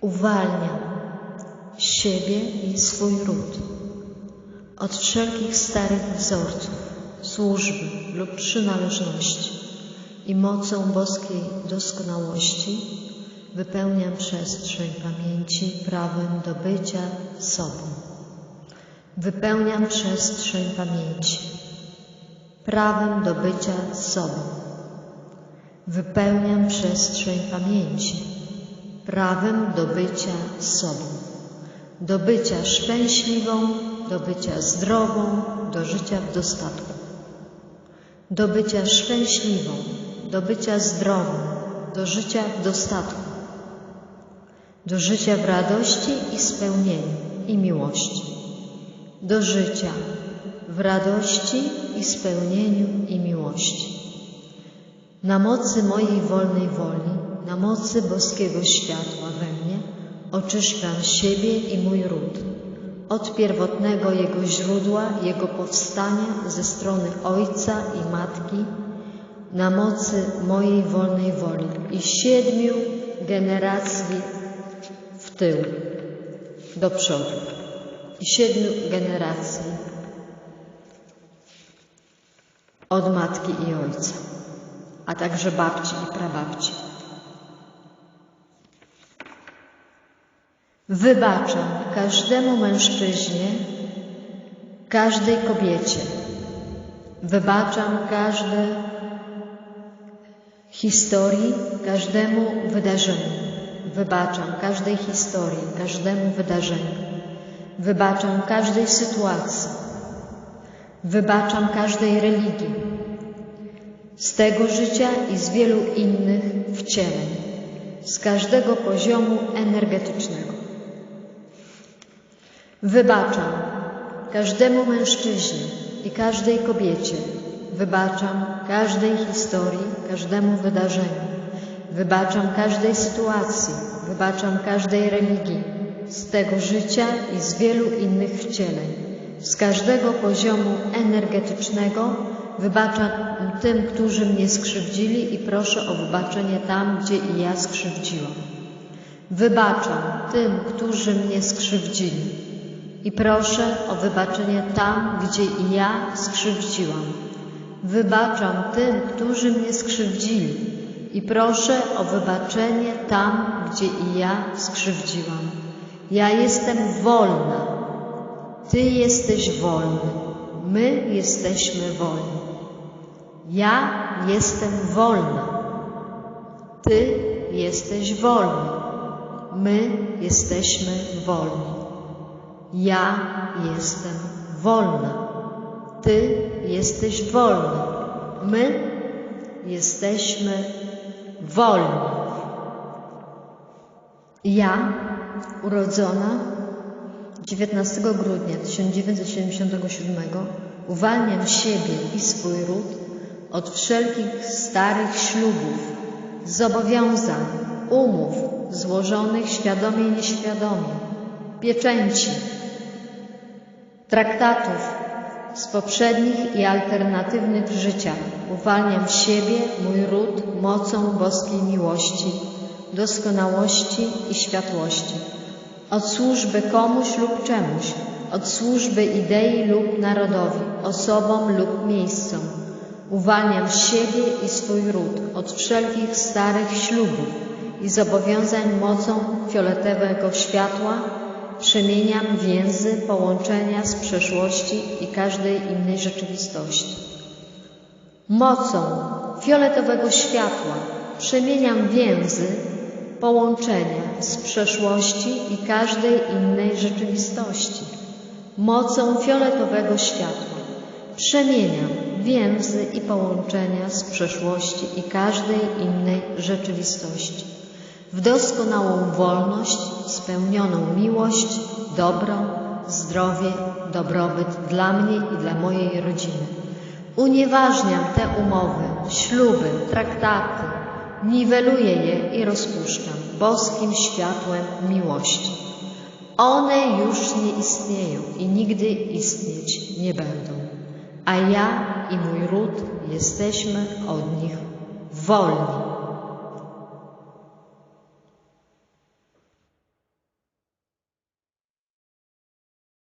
Uwalniam siebie i swój ród od wszelkich starych wzorców, służby lub przynależności i mocą boskiej doskonałości wypełniam przestrzeń pamięci prawem do bycia sobą. Wypełniam przestrzeń pamięci prawem do bycia sobą. Wypełniam przestrzeń pamięci prawem do bycia sobą, do bycia szczęśliwą, do bycia zdrową, do życia w dostatku, do bycia szczęśliwą, do bycia zdrową, do życia w dostatku, do życia w radości i spełnieniu i miłości, do życia w radości i spełnieniu i miłości. Na mocy mojej wolnej woli, na mocy boskiego światła we mnie, oczyszczam siebie i mój ród od pierwotnego jego źródła, jego powstania ze strony Ojca i Matki, na mocy mojej wolnej woli i siedmiu generacji w tył, do przodu i siedmiu generacji od matki i ojca, a także babci i prababci. Wybaczam każdemu mężczyźnie, każdej kobiecie. Wybaczam każde historii, każdemu wydarzeniu. Wybaczam każdej historii, każdemu wydarzeniu. Wybaczam każdej sytuacji. Wybaczam każdej religii. Z tego życia i z wielu innych wcieleń. Z każdego poziomu energetycznego. Wybaczam każdemu mężczyźnie i każdej kobiecie. Wybaczam każdej historii, każdemu wydarzeniu. Wybaczam każdej sytuacji, wybaczam każdej religii, z tego życia i z wielu innych wcieleń. Z każdego poziomu energetycznego wybaczam tym, którzy mnie skrzywdzili i proszę o wybaczenie tam, gdzie i ja skrzywdziłam. Wybaczam tym, którzy mnie skrzywdzili i proszę o wybaczenie tam, gdzie i ja skrzywdziłam. Wybaczam tym, którzy mnie skrzywdzili i proszę o wybaczenie tam, gdzie i ja skrzywdziłam. Ja jestem wolna. Ty jesteś wolny. My jesteśmy wolni. Ja jestem wolna. Ty jesteś wolny. My jesteśmy wolni. Ja jestem wolna. Ty jesteś wolny. My jesteśmy wolni. Ja, urodzona 19 grudnia 1977, uwalniam siebie i swój ród od wszelkich starych ślubów, zobowiązań, umów złożonych świadomie i nieświadomie, pieczęci, traktatów z poprzednich i alternatywnych życiach. Uwalniam siebie, mój ród mocą boskiej miłości, doskonałości i światłości. Od służby komuś lub czemuś, od służby idei lub narodowi, osobom lub miejscom. Uwalniam siebie i swój ród od wszelkich starych ślubów i zobowiązań mocą fioletowego światła, przemieniam więzy, połączenia z przeszłości i każdej innej rzeczywistości. Mocą fioletowego światła przemieniam więzy, połączenia z przeszłości i każdej innej rzeczywistości. Mocą fioletowego światła przemieniam więzy i połączenia z przeszłości i każdej innej rzeczywistości w doskonałą wolność, spełnioną miłość, dobro, zdrowie, dobrobyt dla mnie i dla mojej rodziny. Unieważniam te umowy, śluby, traktaty, niweluję je i rozpuszczam boskim światłem miłości. One już nie istnieją i nigdy istnieć nie będą, a ja i mój ród jesteśmy od nich wolni.